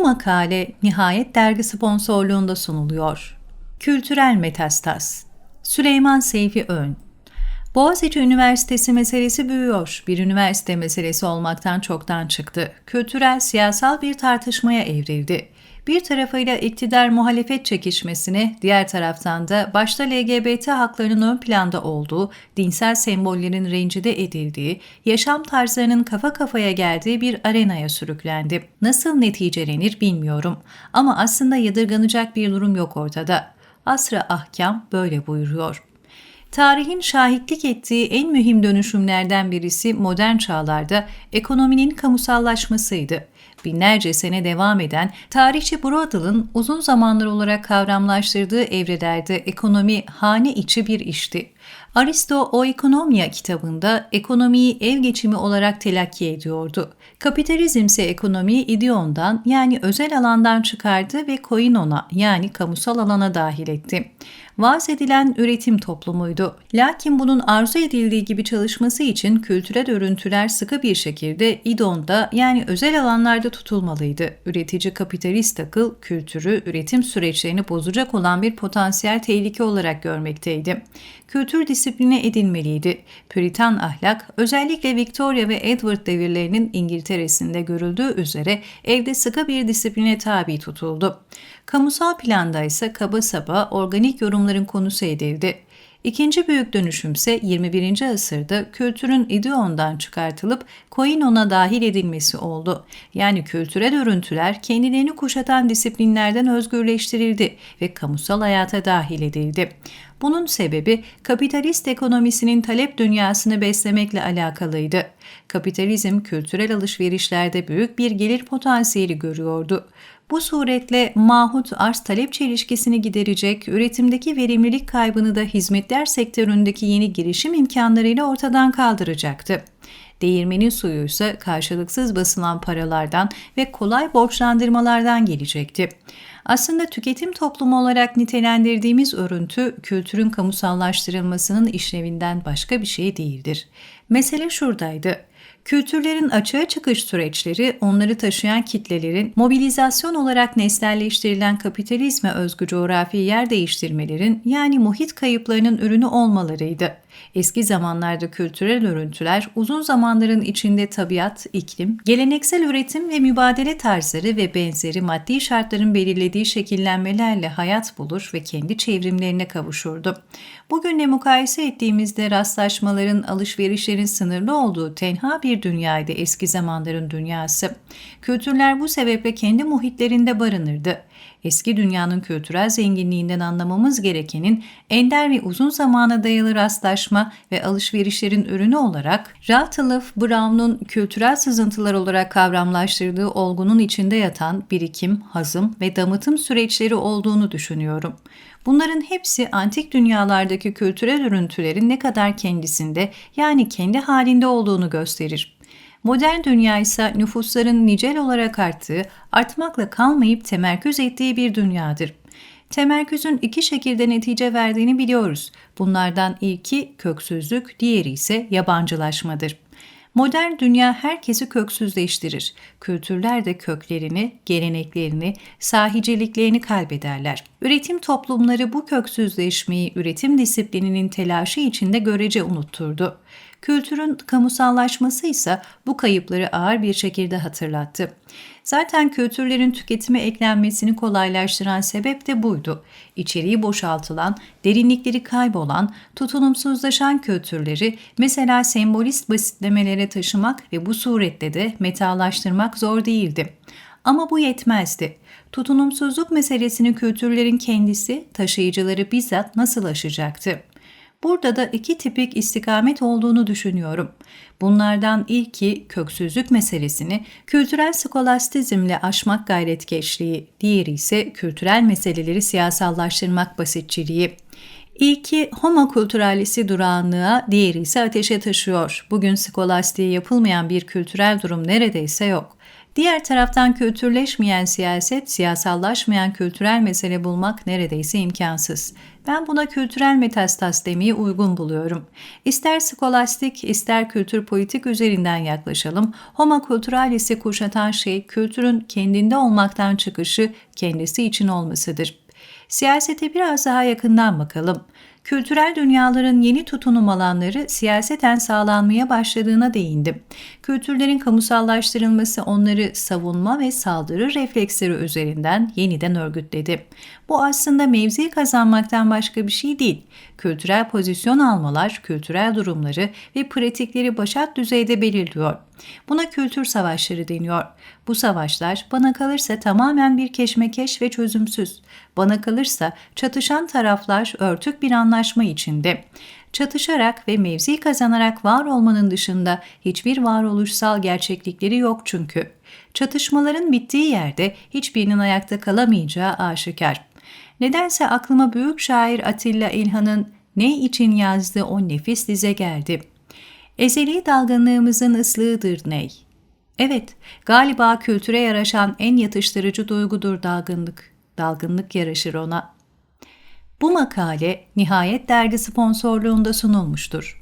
Bu makale Nihayet dergi sponsorluğunda sunuluyor. Kültürel Metastas Süleyman Seyfi Ön Boğaziçi Üniversitesi meselesi büyüyor. Bir üniversite meselesi olmaktan çoktan çıktı. Kültürel, siyasal bir tartışmaya evrildi. Bir tarafıyla iktidar muhalefet çekişmesine, diğer taraftan da başta LGBT haklarının ön planda olduğu, dinsel sembollerin rencide edildiği, yaşam tarzlarının kafa kafaya geldiği bir arenaya sürüklendi. Nasıl neticelenir bilmiyorum ama aslında yadırganacak bir durum yok ortada. Asra ahkam böyle buyuruyor. Tarihin şahitlik ettiği en mühim dönüşümlerden birisi modern çağlarda ekonominin kamusallaşmasıydı. Binlerce sene devam eden tarihçi Brodal'ın uzun zamanlar olarak kavramlaştırdığı evrelerde ekonomi hane içi bir işti. Aristo O Ekonomia kitabında ekonomiyi ev geçimi olarak telakki ediyordu. Kapitalizm ise ekonomiyi idiondan yani özel alandan çıkardı ve koinona yani kamusal alana dahil etti. Vaz edilen üretim toplumuydu. Lakin bunun arzu edildiği gibi çalışması için kültürel örüntüler sıkı bir şekilde idonda yani özel alanlarda tutulmalıydı. Üretici kapitalist akıl kültürü, üretim süreçlerini bozacak olan bir potansiyel tehlike olarak görmekteydi. Kültür disipline edilmeliydi. Puritan ahlak özellikle Victoria ve Edward devirlerinin İngiltere'sinde görüldüğü üzere evde sıkı bir disipline tabi tutuldu. Kamusal planda ise kaba saba organik yorumların konusu edildi. İkinci büyük dönüşüm ise 21. asırda kültürün ideondan çıkartılıp koinona dahil edilmesi oldu. Yani kültürel örüntüler kendilerini kuşatan disiplinlerden özgürleştirildi ve kamusal hayata dahil edildi. Bunun sebebi kapitalist ekonomisinin talep dünyasını beslemekle alakalıydı. Kapitalizm kültürel alışverişlerde büyük bir gelir potansiyeli görüyordu. Bu suretle mahut arz-talep çelişkisini giderecek, üretimdeki verimlilik kaybını da hizmetler sektöründeki yeni girişim imkanlarıyla ortadan kaldıracaktı. Değirmenin suyu ise karşılıksız basılan paralardan ve kolay borçlandırmalardan gelecekti. Aslında tüketim toplumu olarak nitelendirdiğimiz örüntü kültürün kamusallaştırılmasının işlevinden başka bir şey değildir. Mesele şuradaydı. Kültürlerin açığa çıkış süreçleri onları taşıyan kitlelerin mobilizasyon olarak nesnelleştirilen kapitalizme özgü coğrafi yer değiştirmelerin yani muhit kayıplarının ürünü olmalarıydı. Eski zamanlarda kültürel örüntüler uzun zamanların içinde tabiat, iklim, geleneksel üretim ve mübadele tarzları ve benzeri maddi şartların belirlediği şekillenmelerle hayat bulur ve kendi çevrimlerine kavuşurdu. Bugünle mukayese ettiğimizde rastlaşmaların, alışverişlerin sınırlı olduğu tenha bir dünyaydı eski zamanların dünyası. Kültürler bu sebeple kendi muhitlerinde barınırdı. Eski dünyanın kültürel zenginliğinden anlamamız gerekenin ender ve uzun zamana dayalı rastlaşma ve alışverişlerin ürünü olarak Ralph Brown'un kültürel sızıntılar olarak kavramlaştırdığı olgunun içinde yatan birikim, hazım ve damıtım süreçleri olduğunu düşünüyorum. Bunların hepsi antik dünyalardaki kültürel örüntülerin ne kadar kendisinde yani kendi halinde olduğunu gösterir. Modern dünya ise nüfusların nicel olarak arttığı, artmakla kalmayıp temerküz ettiği bir dünyadır. Temerküzün iki şekilde netice verdiğini biliyoruz. Bunlardan ilki köksüzlük, diğeri ise yabancılaşmadır. Modern dünya herkesi köksüzleştirir. Kültürler de köklerini, geleneklerini, sahiciliklerini kaybederler. Üretim toplumları bu köksüzleşmeyi üretim disiplininin telaşı içinde görece unutturdu. Kültürün kamusallaşması ise bu kayıpları ağır bir şekilde hatırlattı. Zaten kültürlerin tüketime eklenmesini kolaylaştıran sebep de buydu. İçeriği boşaltılan, derinlikleri kaybolan, tutunumsuzlaşan kültürleri mesela sembolist basitlemelere taşımak ve bu surette de metalaştırmak zor değildi. Ama bu yetmezdi. Tutunumsuzluk meselesini kültürlerin kendisi, taşıyıcıları bizzat nasıl aşacaktı? Burada da iki tipik istikamet olduğunu düşünüyorum. Bunlardan ilki köksüzlük meselesini kültürel skolastizmle aşmak gayretkeşliği, diğeri ise kültürel meseleleri siyasallaştırmak basitçiliği. İlki homo culturalisi durağanlığa, diğeri ise ateşe taşıyor. Bugün skolastiği yapılmayan bir kültürel durum neredeyse yok. Diğer taraftan kültürleşmeyen siyaset, siyasallaşmayan kültürel mesele bulmak neredeyse imkansız. Ben buna kültürel metastas demeyi uygun buluyorum. İster skolastik, ister kültür politik üzerinden yaklaşalım, homo culturalis'i kuşatan şey kültürün kendinde olmaktan çıkışı, kendisi için olmasıdır. Siyasete biraz daha yakından bakalım. Kültürel dünyaların yeni tutunum alanları siyaseten sağlanmaya başladığına değindim. Kültürlerin kamusallaştırılması onları savunma ve saldırı refleksleri üzerinden yeniden örgütledi. Bu aslında mevzi kazanmaktan başka bir şey değil. Kültürel pozisyon almalar, kültürel durumları ve pratikleri başat düzeyde belirliyor. Buna kültür savaşları deniyor. Bu savaşlar bana kalırsa tamamen bir keşmekeş ve çözümsüz. Bana kalırsa çatışan taraflar örtük bir anlaşma içinde. Çatışarak ve mevzi kazanarak var olmanın dışında hiçbir varoluşsal gerçeklikleri yok çünkü. Çatışmaların bittiği yerde hiçbirinin ayakta kalamayacağı aşikar. Nedense aklıma büyük şair Atilla İlhan'ın ne için yazdığı o nefis dize geldi. Ezeli dalgınlığımızın ıslığıdır ney? Evet, galiba kültüre yaraşan en yatıştırıcı duygudur dalgınlık. Dalgınlık yaraşır ona. Bu makale Nihayet dergi sponsorluğunda sunulmuştur.